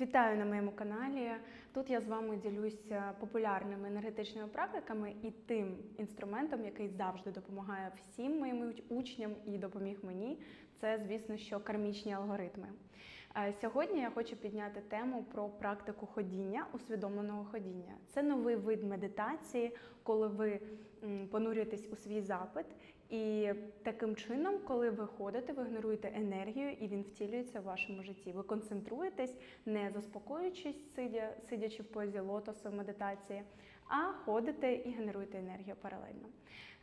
Вітаю на моєму каналі. Тут я з вами ділюся популярними енергетичними практиками і тим інструментом, який завжди допомагає всім моїм учням і допоміг мені. Це, звісно, що кармічні алгоритми. Е, Сьогодні я хочу підняти тему про практику ходіння, усвідомленого ходіння. Це новий вид медитації, коли ви понурюєтесь у свій запит, і таким чином, коли ви ходите, ви генеруєте енергію, і він втілюється в вашому житті. Ви концентруєтесь, не заспокоюючись, сидя, сидячи в позі лотосу в медитації, а ходите і генеруєте енергію паралельно.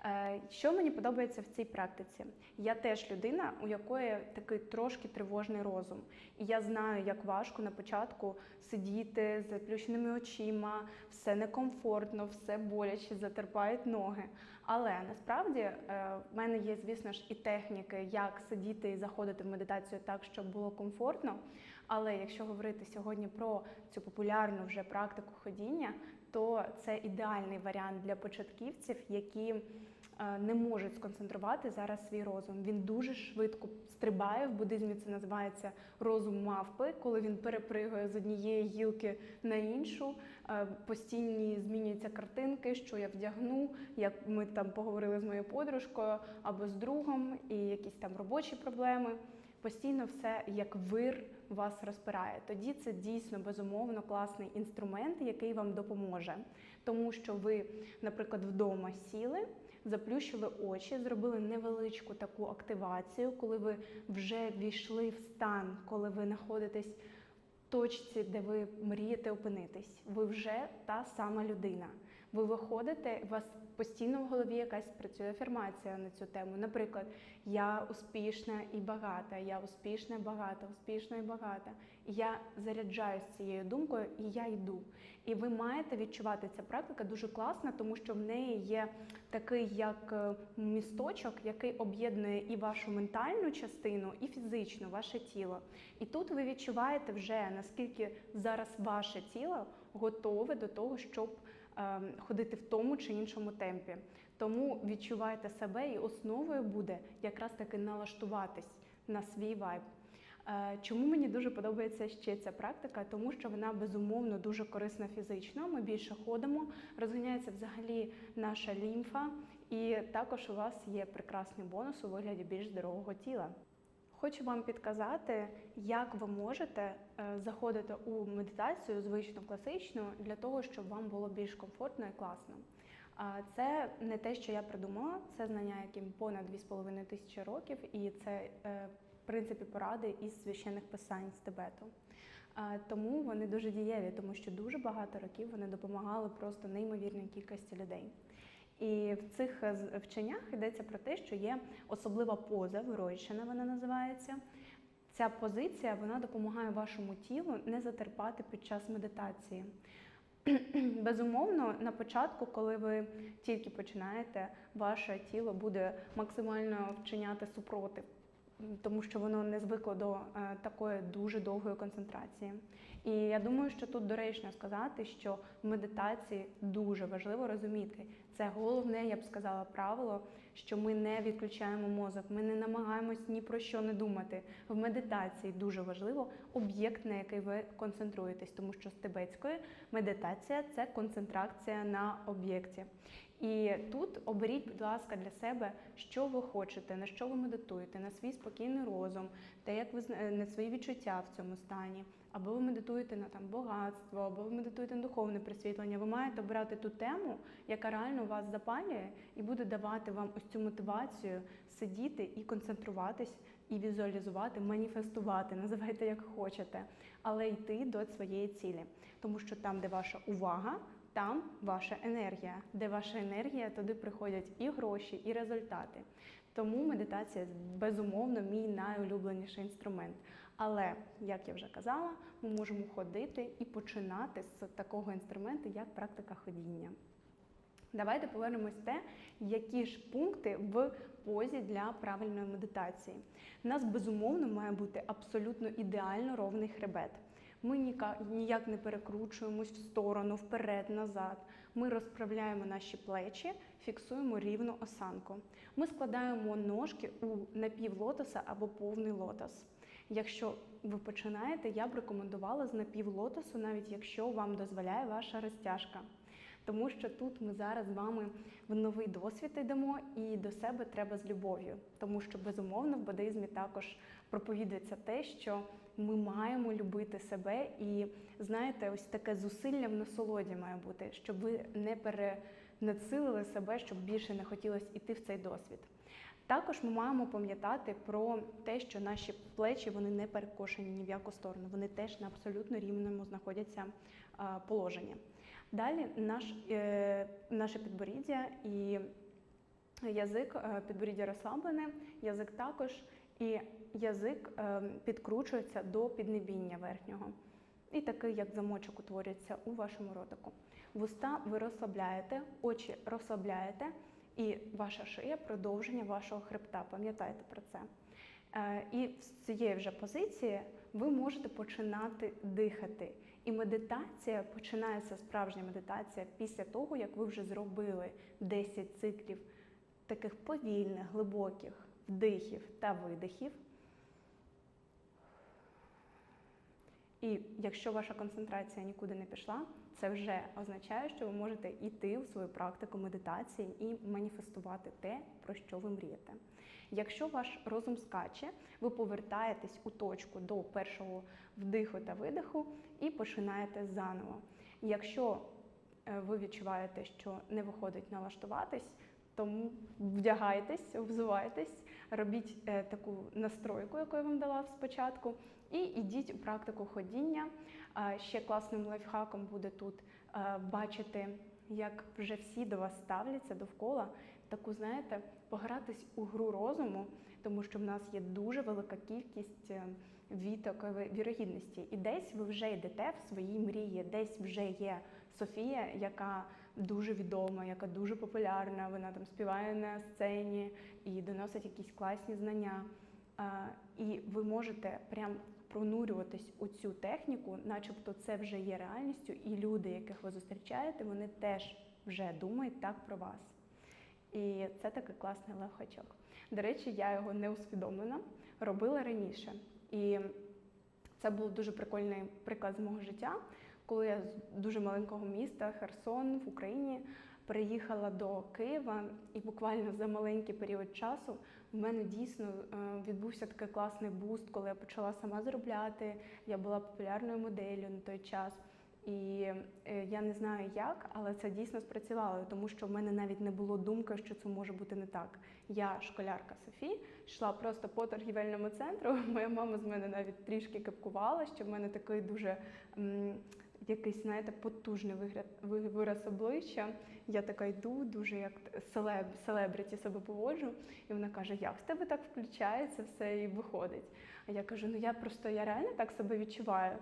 Е, Що мені подобається в цій практиці? Я теж людина, у якої такий трошки тривожний розум. І я знаю, як важко на початку сидіти з заплющеними очима, все некомфортно, все боляче, затерпають ноги. Але насправді е, в мене є, звісно ж, і техніки, як сидіти і заходити в медитацію так, щоб було комфортно. Але якщо говорити сьогодні про цю популярну вже практику ходіння, то це ідеальний варіант для початківців, які не можуть сконцентрувати зараз свій розум. Він дуже швидко стрибає. В буддизмі це називається розум мавпи, коли він перепригує з однієї гілки на іншу. Е, Постійні змінюються картинки, що я вдягну, як ми там поговорили з моєю подружкою або з другом, і якісь там робочі проблеми. Постійно все як вир вас розпирає. Тоді це дійсно безумовно класний інструмент, який вам допоможе, тому що ви, наприклад, вдома сіли, заплющили очі, зробили невеличку таку активацію, коли ви вже війшли в стан, коли ви знаходитесь в точці, де ви мрієте опинитись. Ви вже та сама людина. Ви виходите, вас постійно в голові якась працює афірмація на цю тему. Наприклад, я успішна і багата, я успішна, і багата, успішна і багата. І я заряджаюсь цією думкою, і я йду. І ви маєте відчувати ця практика дуже класна, тому що в неї є такий як е, місточок, який об'єднує і вашу ментальну частину, і фізичну, ваше тіло. І тут ви відчуваєте вже наскільки зараз ваше тіло готове до того, щоб ходити в тому чи іншому темпі. Тому відчувайте себе, і основою буде якраз таки налаштуватись на свій вайб. Е, Чому мені дуже подобається ще ця практика? Тому що вона безумовно дуже корисна фізично. Ми більше ходимо, розганяється взагалі наша лімфа, і також у вас є прекрасний бонус у вигляді більш здорового тіла. Хочу вам підказати, як ви можете е, заходити у медитацію звичну класичну для того, щоб вам було більш комфортно і класно. Це не те, що я придумала, це знання, яким понад 2,5 тисячі років, і це е, в принципі поради із священних писань з Тибету. Тому вони дуже дієві, тому що дуже багато років вони допомагали просто неймовірній кількості людей. І в цих е, вченнях йдеться про те, що є особлива поза, вирощена вона називається. Ця позиція вона допомагає вашому тілу не затерпати під час медитації. Безумовно, на початку, коли ви тільки починаєте, ваше тіло буде максимально вчиняти супротив, тому що воно не звикло до е, такої дуже довгої концентрації. І я думаю, що тут доречно сказати, що в медитації дуже важливо розуміти. Це головне, я б сказала, правило, що ми не відключаємо мозок, ми не намагаємось ні про що не думати. В медитації дуже важливо об'єкт, на який ви концентруєтесь, тому що з тибетської медитація це концентрація на об'єкті. І тут оберіть, будь ласка, для себе, що ви хочете, на що ви медитуєте, на свій спокійний розум, те, як ви на свої відчуття в цьому стані, або ви медитуєте на там багатство, або ви медитуєте на духовне присвітлення. Ви маєте обрати ту тему, яка реально вас запалює, і буде давати вам ось цю мотивацію сидіти і концентруватись, і візуалізувати, маніфестувати, називайте як хочете, але йти до своєї цілі, тому що там, де ваша увага. Там ваша енергія. Де ваша енергія, туди приходять і гроші, і результати. Тому медитація безумовно мій найулюбленіший інструмент. Але, як я вже казала, ми можемо ходити і починати з такого інструменту, як практика ходіння. Давайте повернемось те, які ж пункти в позі для правильної медитації. У нас безумовно має бути абсолютно ідеально ровний хребет. Ми ніяк не перекручуємось в сторону, вперед, назад. Ми розправляємо наші плечі, фіксуємо рівну осанку. Ми складаємо ножки у напівлотоса або повний лотос. Якщо ви починаєте, я б рекомендувала з напівлотосу, навіть якщо вам дозволяє ваша розтяжка. Тому що тут ми зараз з вами в новий досвід йдемо, і до себе треба з любов'ю. Тому що безумовно в буддизмі також проповідується те, що ми маємо любити себе, і знаєте, ось таке зусилля в насолоді має бути, щоб ви не перенадсилили себе, щоб більше не хотілося йти в цей досвід. Також ми маємо пам'ятати про те, що наші плечі вони не перекошені ні в яку сторону, вони теж на абсолютно рівному знаходяться положенні. Далі наш, е, наше підборіддя і язик, е, підборіддя розслаблене, язик також, і язик е, підкручується до піднебіння верхнього. І такий, як замочок, утворюється у вашому ротику. Вуста ви розслабляєте, очі розслабляєте, і ваша шия продовження вашого хребта. Пам'ятайте про це. Е, І з цієї вже позиції ви можете починати дихати. І медитація починається справжня медитація після того, як ви вже зробили 10 циклів таких повільних, глибоких вдихів та видихів. І якщо ваша концентрація нікуди не пішла, це вже означає, що ви можете йти у свою практику медитації і маніфестувати те, про що ви мрієте. Якщо ваш розум скаче, ви повертаєтесь у точку до першого вдиху та видиху і починаєте заново. Якщо е, ви відчуваєте, що не виходить налаштуватись, тому вдягайтесь, взувайтесь, робіть е, таку настройку, яку я вам дала спочатку, і йдіть у практику ходіння. Ще класним лайфхаком буде тут бачити, як вже всі до вас ставляться довкола. Таку, знаєте, погратись у гру розуму, тому що в нас є дуже велика кількість е, віток вірогідності. І десь ви вже йдете в свої мрії, десь вже є Софія, яка дуже відома, яка дуже популярна. Вона там співає на сцені і доносить якісь класні знання. І ви можете прям пронурюватись у цю техніку, начебто це вже є реальністю, і люди, яких ви зустрічаєте, вони теж вже думають так про вас. І це такий класний лайфхачок. До речі, я його не усвідомлена, робила раніше. І це був дуже прикольний приклад з мого життя, коли я з дуже маленького міста Херсон в Україні приїхала до Києва, і буквально за маленький період часу в мене дійсно е, відбувся такий класний буст, коли я почала сама заробляти. Я була популярною моделлю на той час. І е, я не знаю як, але це дійсно спрацювало, тому що в мене навіть не було думки, що це може бути не так. Я школярка Софі, йшла просто по торгівельному центру. Моя мама з мене навіть трішки кепкувала, що в мене такий дуже якийсь, знаєте, потужний вигляд ви- вираз обличчя. Я така йду, дуже як селеб, селебриті себе поводжу. І вона каже: Як в тебе так включається все і виходить? А я кажу: ну я просто я реально так себе відчуваю.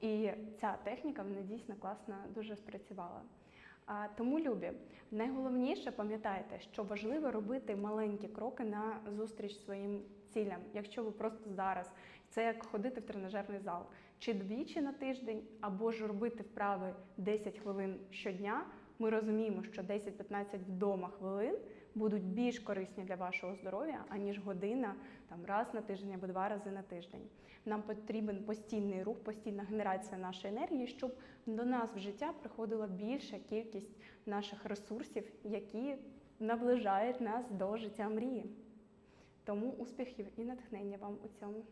І ця техніка вона дійсно класно дуже спрацювала. Тому, любі, найголовніше пам'ятайте, що важливо робити маленькі кроки на зустріч своїм цілям. Якщо ви просто зараз це як ходити в тренажерний зал, чи двічі на тиждень, або ж робити вправи 10 хвилин щодня. Ми розуміємо, що 10-15 вдома хвилин будуть більш корисні для вашого здоров'я, аніж година там раз на тиждень або два рази на тиждень. Нам потрібен постійний рух, постійна генерація нашої енергії, щоб до нас в життя приходила більша кількість наших ресурсів, які наближають нас до життя мрії. Тому успіхів і натхнення вам у цьому.